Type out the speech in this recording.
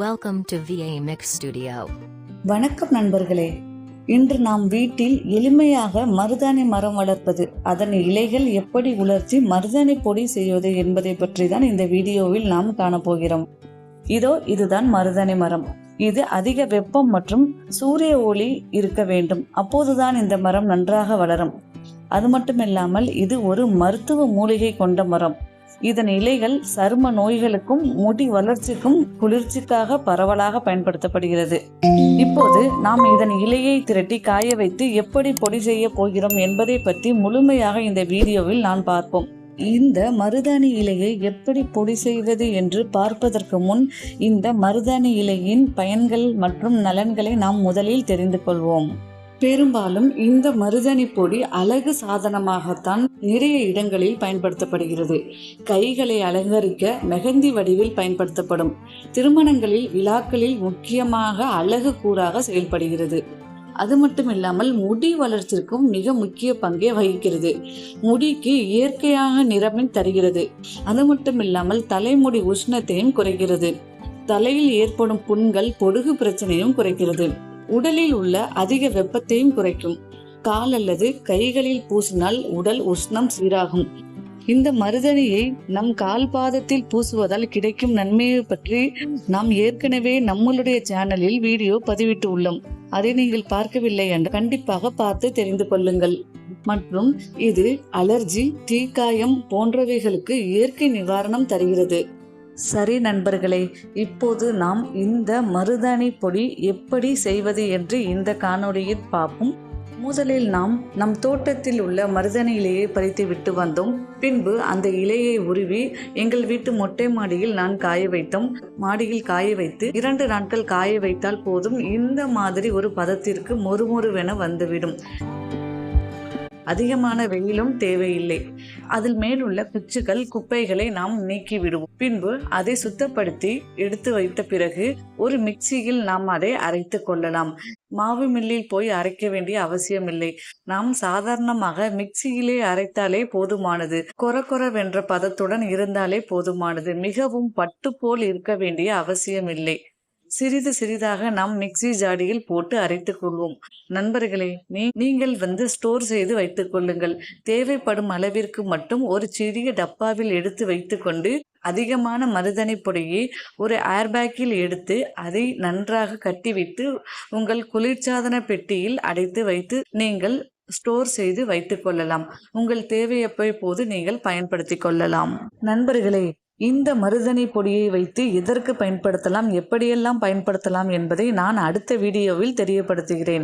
Welcome to VA mix studio வணக்கம் நண்பர்களே. இன்று நாம் வீட்டில் எளிமையாக மருதாணி மரம் வளர்ப்பது அதன் இலைகள் எப்படி உலர்த்தி மருதாணி பொடி செய்வது என்பதை பற்றி தான் இந்த வீடியோவில் நாம் காணப்போகிறோம். இதோ இதுதான் மருதாணி மரம். இது அதிக வெப்பம் மற்றும் சூரிய ஒளி இருக்க வேண்டும். அப்போதுதான் இந்த மரம் நன்றாக வளரும். அது மட்டுமில்லாமல் இது ஒரு மருத்துவ மூலிகை கொண்ட மரம். இதன் இலைகள் சரும நோய்களுக்கும் முடி வளர்ச்சிக்கும் குளிர்ச்சிக்காக பரவலாக பயன்படுத்தப்படுகிறது. இப்போது நாம் இதன் இலையை திரட்டி காய வைத்து எப்படி பொடி செய்ய போகிறோம் என்பதை பற்றி முழுமையாக இந்த வீடியோவில் நான் பார்ப்போம். இந்த மருதாணி இலையை எப்படி பொடி செய்வது என்று பார்ப்பதற்கு முன் இந்த மருதாணி இலையின் பயன்கள் மற்றும் நலன்களை நாம் முதலில் தெரிந்து கொள்வோம். பெரும்பாலும் இந்த மருதணி பொடி அழகு சாதனமாகத்தான் நிறைய இடங்களில் பயன்படுத்தப்படுகிறது. கைகளை அலங்கரிக்க மெஹந்தி வடிவில் பயன்படுத்தப்படும். திருமணங்களில் விழாக்களில் முக்கியமாக அழகு கூறாக செயல்படுகிறது. அது மட்டும் இல்லாமல் முடி வளர்ச்சிக்கும் மிக முக்கிய பங்கை வகிக்கிறது. முடிக்கு இயற்கையாக நிறமின் தருகிறது. அது மட்டும் இல்லாமல் தலைமுடி உஷ்ணத்தையும் குறைக்கிறது. தலையில் ஏற்படும் புண்கள் பொடுகு பிரச்சனையும் குறைக்கிறது. உடலில் உள்ள அதிக வெப்பத்தையும் குறைக்கும். கால் அல்லது கைகளில் பூசினால் உடல் உஷ்ணம் சீராகும். இந்த மருதணியை நம் கால் பாதத்தில் பூசுவதால் கிடைக்கும் நன்மையை பற்றி நாம் ஏற்கனவே நம்மளுடைய சேனலில் வீடியோ பதிவிட்டு உள்ளோம். அதை நீங்கள் பார்க்கவில்லை என்று கண்டிப்பாக பார்த்து தெரிந்து கொள்ளுங்கள். மற்றும் இது அலர்ஜி தீக்காயம் போன்றவைகளுக்கு இயற்கை நிவாரணம் தருகிறது. சரி நண்பர்களே இப்போது நாம் இந்த மருதாணி பொடி எப்படி செய்வது என்று இந்த காணொளியில் பார்ப்போம். முதலில் நாம் நம் தோட்டத்தில் உள்ள மருதாணி இலையை பறித்து விட்டு வந்தோம். பின்பு அந்த இலையை உருவி எங்கள் வீட்டு மொட்டை மாடியில் நான் காய வைத்தோம். மாடியில் காய வைத்து இரண்டு நாட்கள் காய வைத்தால் போதும். இந்த மாதிரி ஒரு பதத்திற்கு மொறுமொறுவென வந்துவிடும். அதிகமான வெயிலும் தேவையில்லை. அதில் மேலுள்ள குச்சுகள் குப்பைகளை நாம் நீக்கி விடுவோம் பின்பு அதை சுத்தப்படுத்தி எடுத்து வைத்த பிறகு ஒரு மிக்சியில் நாம் அதை அரைத்து கொள்ளலாம். மாவு மில்லில் போய் அரைக்க வேண்டிய அவசியமில்லை. நாம் சாதாரணமாக மிக்சியிலே அரைத்தாலே போதுமானது. கொர வென்ற பதத்துடன் இருந்தாலே போதுமானது. மிகவும் பட்டு போல் இருக்க வேண்டிய அவசியமில்லை. சிறிது சிறிதாக நாம் மிக்ஸி ஜாடியில் போட்டு அரைத்துக் கொள்வோம். நண்பர்களே நீ நீங்கள் வந்து ஸ்டோர் செய்து வைத்துக் கொள்ளுங்கள். தேவைப்படும் அளவிற்கு மட்டும் ஒரு சிறிய டப்பாவில் எடுத்து வைத்துக்கொண்டு அதிகமான மருதனை பொடியை ஒரு ஏர்பேக்கில் எடுத்து அதை நன்றாக கட்டிவிட்டு உங்கள் குளிர்சாதன பெட்டியில் அடைத்து வைத்து நீங்கள் ஸ்டோர் செய்து வைத்துக் கொள்ளலாம். உங்கள் தேவையப்போ போது நீங்கள் பயன்படுத்திக் கொள்ளலாம். நண்பர்களே இந்த மருதணி பொடியை வைத்து எதற்கு பயன்படுத்தலாம் எப்படியெல்லாம் பயன்படுத்தலாம் என்பதை நான் அடுத்த வீடியோவில் தெரியப்படுத்துகிறேன்.